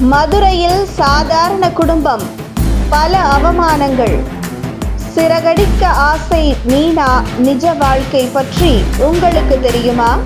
மதுரையில் சாதாரண குடும்பம். பல அவமானங்கள். சிறகடிக்க ஆசை மீனா நிஜ வாழ்க்கை பற்றி உங்களுக்கு தெரியுமா?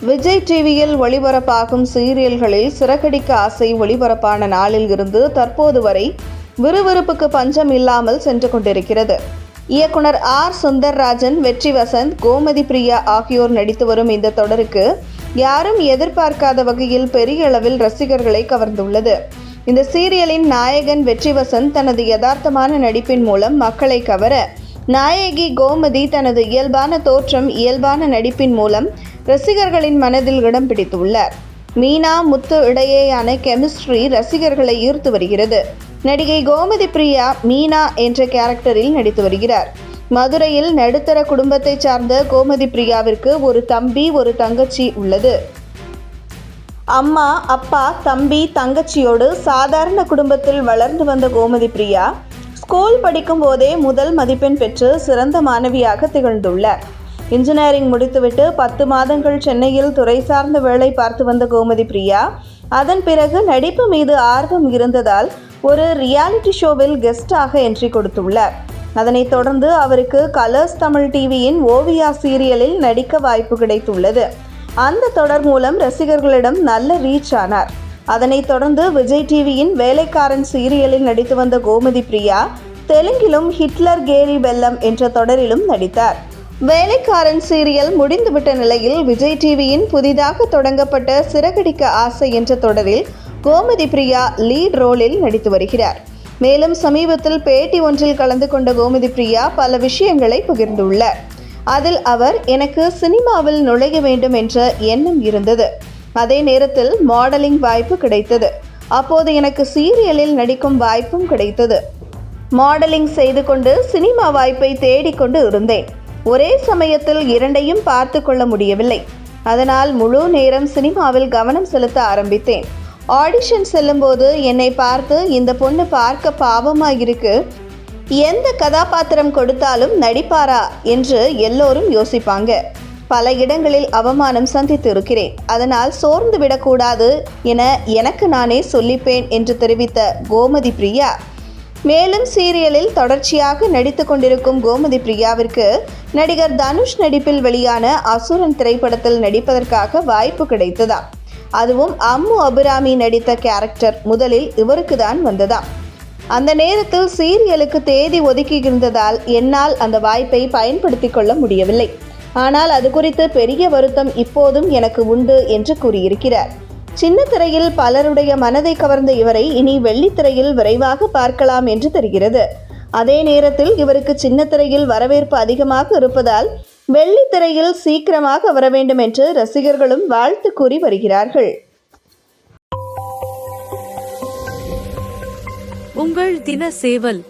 விஜய் டிவியில் ஒளிபரப்பாகும் சீரியல்களில் சிறகடிக்க ஆசை ஒளிபரப்பான நாளில் இருந்து தற்போது வரை விறுவிறுப்புக்கு பஞ்சம் இல்லாமல் சென்று கொண்டிருக்கிறது. இயக்குனர் ஆர். சுந்தர்ராஜன் வெற்றி வசந்த் கோமதி பிரியா ஆகியோர் நடித்து வரும் இந்த தொடருக்கு யாரும் எதிர்பார்க்காத வகையில் பெரிய அளவில் ரசிகர்களை கவர்ந்துள்ளது. இந்த சீரியலின் நாயகன் வெற்றி வசந்த் தனது யதார்த்தமான நடிப்பின் மூலம் மக்களை கவர நாயகி கோமதி தனது இயல்பான தோற்றம் இயல்பான நடிப்பின் மூலம் ரசிகர்களின் மனதில் இடம் பிடித்துள்ளார். மீனா முத்து இடையேயான கெமிஸ்ட்ரி ரசிகர்களை ஈர்த்து வருகிறது. நடிகை கோமதி பிரியா மீனா என்ற கேரக்டரில் நடித்து வருகிறார். மதுரையில் நடுத்தர குடும்பத்தை சார்ந்த கோமதி பிரியாவிற்கு ஒரு தம்பி ஒரு தங்கச்சி உள்ளது. அம்மா அப்பா தம்பி தங்கச்சியோடு சாதாரண குடும்பத்தில் வளர்ந்து வந்த கோமதி பிரியா ஸ்கூல் படிக்கும் போதே முதல் மதிப்பெண் பெற்று சிறந்த மாணவியாக திகழ்ந்துள்ளார் இன்ஜினியரிங் முடித்துவிட்டு பத்து மாதங்கள் சென்னையில் துறை சார்ந்த வேலை பார்த்து வந்த கோமதி பிரியா அதன் பிறகு நடிப்பு மீது ஆர்வம் இருந்ததால் ஒரு ரியாலிட்டி ஷோவில் கெஸ்டாக என்ட்ரி கொடுத்துள்ளார் அதனைத் தொடர்ந்து அவருக்கு கலர்ஸ் தமிழ் டிவியின் ஓவியா சீரியலில் நடிக்க வாய்ப்பு கிடைத்துள்ளது. அந்த தொடர் மூலம் ரசிகர்களிடம் நல்ல ரீச் ஆனார். அதனைத் தொடர்ந்து விஜய் டிவியின் வேலைக்காரன் சீரியலில் நடித்து வந்த கோமதி பிரியா தெலுங்கிலும் ஹிட்லர் கேரி பெல்லம் என்ற தொடரிலும் நடித்தார். வேலைக்காரன் சீரியல் முடிந்துவிட்ட நிலையில் விஜய் டிவியின் புதிதாக தொடங்கப்பட்ட சிறகடிக்க ஆசை என்ற தொடரில் கோமதி பிரியா லீட் ரோலில் நடித்து வருகிறார். மேலும் சமீபத்தில் பேட்டி ஒன்றில் கலந்து கொண்ட கோமதி பிரியா பல விஷயங்களை பகிர்ந்துள்ளார் அதில் அவர் எனக்கு சினிமாவில் நுழைய வேண்டும் என்ற எண்ணம் இருந்தது. அதே நேரத்தில் மாடலிங் வாய்ப்பு கிடைத்தது. அப்போது எனக்கு சீரியலில் நடிக்கும் வாய்ப்பும் கிடைத்தது. மாடலிங் செய்து கொண்டு சினிமா வாய்ப்பை தேடிக்கொண்டு இருந்தேன். ஒரே சமயத்தில் இரண்டையும் பார்த்து கொள்ள முடியவில்லை. அதனால் முழு நேரம் சினிமாவில் கவனம் செலுத்த ஆரம்பித்தேன். ஆடிஷன் செல்லும்போது என்னை பார்த்து இந்த பொண்ணு பார்க்க பாவமாக இருக்கு எந்த கதாபாத்திரம் கொடுத்தாலும் நடிப்பாரா? என்று எல்லோரும் யோசிப்பாங்க. பல இடங்களில் அவமானம் சந்தித்து இருக்கிறேன் அதனால் சோர்ந்து விடக்கூடாது என எனக்கு நானே சொல்லிப்பேன் என்று தெரிவித்த கோமதி பிரியா. மேலும் சீரியலில் தொடர்ச்சியாக நடித்து கொண்டிருக்கும் கோமதி பிரியாவிற்கு நடிகர் தனுஷ் நடிப்பில் வெளியான அசுரன் திரைப்படத்தில் நடிப்பதற்காக வாய்ப்பு கிடைத்ததாம். அதுவும் அம்மு அபிராமி நடித்த கேரக்டர். முதலில் இவருக்கு தான் வந்ததா? அந்த நேரத்தில் சீரியலுக்கு தேதி ஒதுக்கி இருந்ததால் என்னால் அந்த வாய்ப்பை பயன்படுத்தி கொள்ள முடியவில்லை. ஆனால் அது குறித்து பெரிய வருத்தம் இப்போதும் எனக்கு உண்டு என்று கூறியிருக்கிறார். சின்ன திரையில் பலருடைய மனதை கவர்ந்த இவரை இனி வெள்ளித்திரையில் விரைவாக பார்க்கலாம் என்று தெரிகிறது. அதே நேரத்தில் இவருக்கு சின்ன திரையில் வரவேற்பு அதிகமாக இருப்பதால் வெள்ளித்திரையில் சீக்கிரமாக வர வேண்டும் என்று ரசிகர்களும் வாழ்த்து கூறி வருகிறார்கள். உங்கள் தின சேவல்